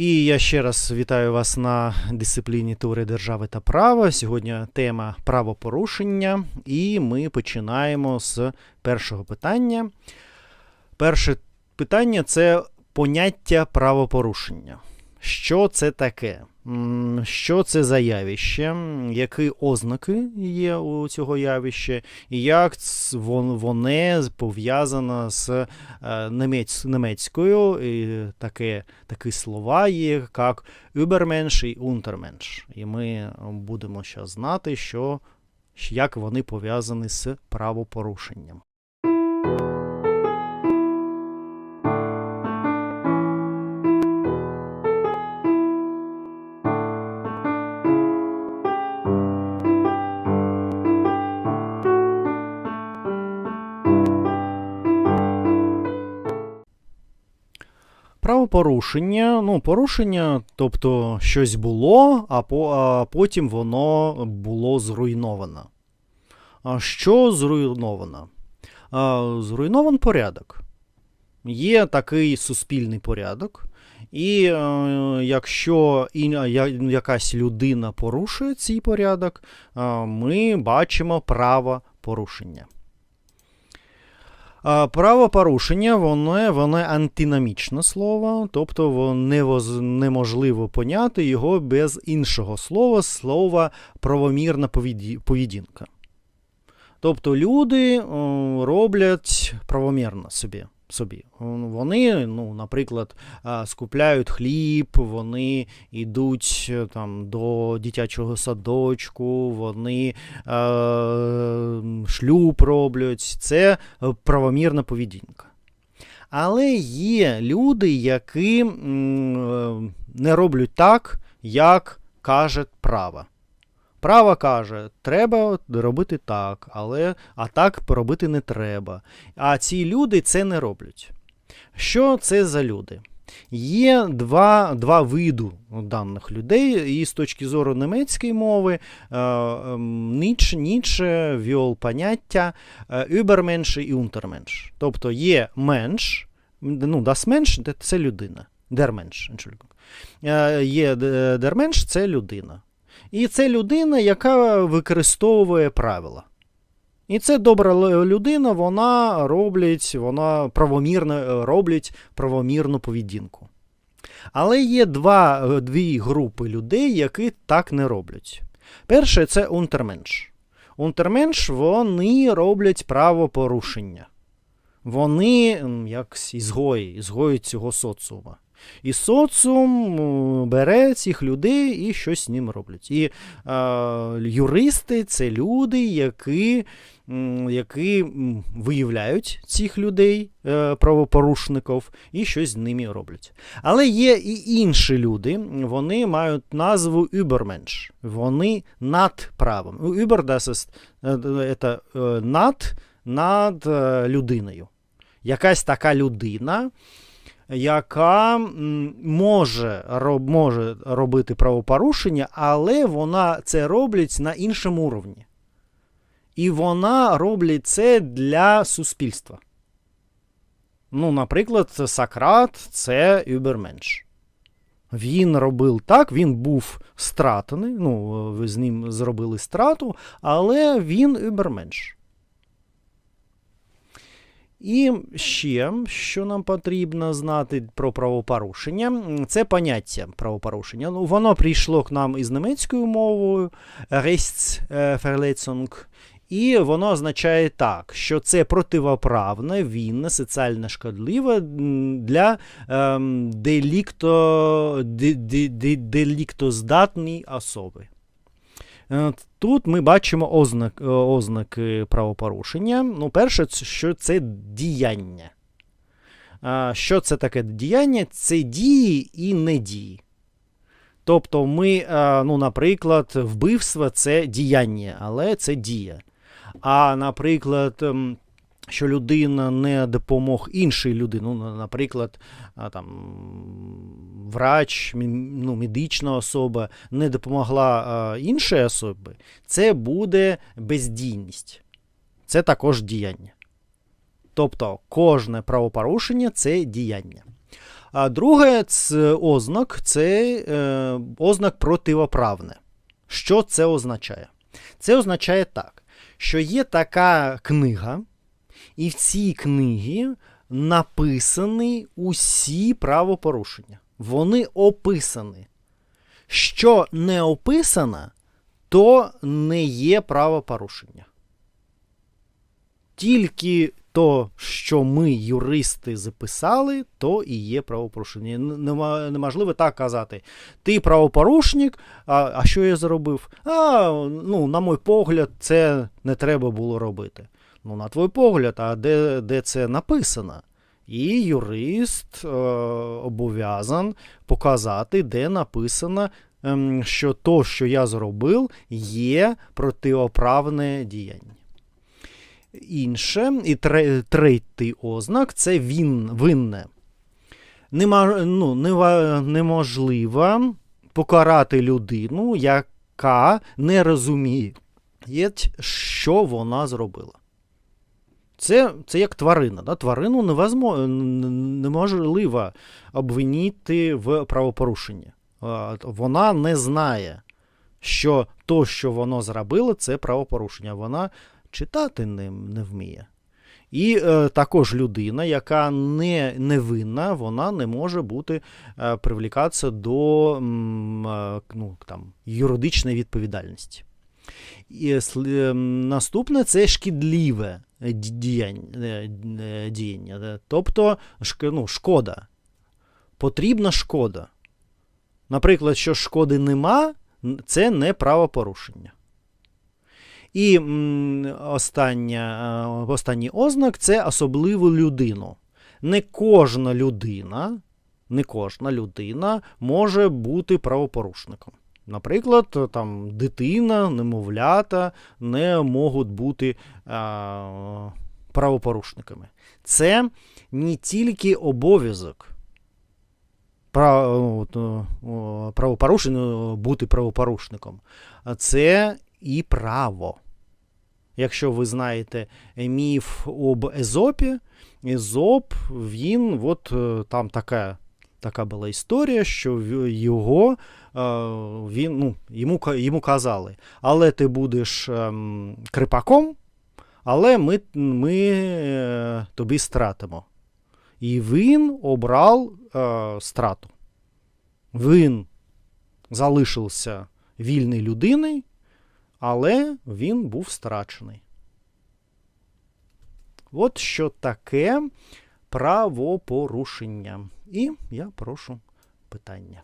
І я ще раз вітаю вас на дисципліні Тури держави та права. Сьогодні тема правопорушення, і ми починаємо з першого питання. Перше питання це поняття правопорушення. Що це таке? Що це за явище? Які ознаки є у цього явища, і як ц- вон- пов'язано з е, немець- немецькою? І таке, такі слова є, як Übermensch і Untermensch. І ми будемо зараз знати, що, як вони пов'язані з правопорушенням. Правопорушення, ну, порушення, тобто щось було, а, по, а потім воно було зруйновано. А що зруйновано? А, зруйнован порядок. Є такий суспільний порядок, і е, якщо і, я, якась людина порушує цей порядок, е, ми бачимо правопорушення. А, Правопорушення, воно, воно антинамічне слово, тобто воно неможливо поняти його без іншого слова, слова правомірна поведінка. Тобто люди роблять правомірно собі. Собі. Вони, ну, наприклад, скупляють хліб, вони йдуть е, там, до дитячого садочку, вони е, шлюб роблять. Це е, правомірна поведінка. Але є люди, які е, не роблять так, як каже право. Право каже, треба робити так, але а так робити не треба. А ці люди це не роблять. Що це за люди? Є два, два виду даних людей, і з точки зору німецької мови е, ем, Ніч, Ніцше ввів поняття е, Übermensch і Untermensch. Тобто є менш, ну, das Mensch – це людина. Der Mensch, Е, Є Mensch – це людина. І це людина, яка використовує правила. І це добра людина, вона робить, вона правомірно е, робить правомірну поведінку. Але є два, е, дві групи людей, які так не роблять. Перше це унтерменш. Унтерменш вони роблять правопорушення. Вони як ізгої, ізгої цього соціума. І соціум бере цих людей і щось з ним роблять. І е, юристи це люди, які, які виявляють цих людей, е, правопорушників, і щось з ними роблять. Але є і інші люди, вони мають назву Übermensch. Вони над правом. Über das ist, е, е, над, над е, людиною. Якась така людина яка може, роб, може робити правопорушення, але вона це робить на іншому уровні. І вона робить це для суспільства. Ну, наприклад, Сократ це Übermensch. Він робив так, він був стратений, ну, ви з ним зробили страту, але він Übermensch. І ще, що нам потрібно знати про правопорушення, це поняття правопорушення. Ну, воно прийшло к нам із німецькою мовою Rechtsverletzung, і воно означає так, що це противоправне, винне, соціально шкодливе для ем, делікто, де, де, де, деліктоздатної особи. Е, Тут ми бачимо ознак, е, ознаки правопорушення. Ну, перше, що це діяння. Що це таке діяння? Це дії і не дії. Тобто, ми, е, ну, наприклад, вбивство це діяння, але це дія. А, наприклад, ем, що людина не допомог іншій людині, ну, наприклад, там, врач, ну, медична особа не допомогла іншій особі, це буде бездійність. Це також діяння. Тобто кожне правопорушення це діяння. А друге ознак це е, ознак противоправне. Що це означає? Це означає так, що є така книга, і в цій книгі написані усі правопорушення. Вони описані. Що не описано, то не є правопорушення. Тільки то, що ми, юристи, записали, то і є правопорушення. Неможливо так казати. Ти правопорушник, а, а що я зробив? А, ну, на мій погляд, це не треба було робити. Ну, на твій погляд, а де, де це написано? І юрист е, обов'язан показати, де написано, ем, що то, що я зробив, є протиоправне діяння. Інше, і третій ознак це він, винне. Нема, ну, неможливо покарати людину, яка не розуміє, що вона зробила. Це, це як тварина. Да? Тварину невозмо, неможливо обвинити в правопорушенні. Вона не знає, що то, що воно зробило, це правопорушення. Вона читати не, не вміє. І е, також людина, яка не невинна, вона не може бути е, привлікатися до м, е, ну, там, юридичної відповідальності. І, е, наступне це шкідливе діяння, е, е, діяння. Тобто ну, шкода. Потрібна шкода. Наприклад, що шкоди нема, це не правопорушення. І остання, е, останній ознак це особливу людину. Не кожна людина, не кожна людина може бути правопорушником. Наприклад, там дитина, немовлята не можуть бути а, правопорушниками. Це не тільки обов'язок прав- правопорушення бути правопорушником, а це і право. Якщо ви знаєте міф об Езопі, Езоп, він, от е, там така, така була історія, що його, е, він, ну, йому, йому казали, але ти будеш ем, крипаком, але ми, ми е, тобі стратимо. І він обрав е, страту. Він залишився вільною людиною, але він був страчений. От що таке правопорушення. І я прошу питання.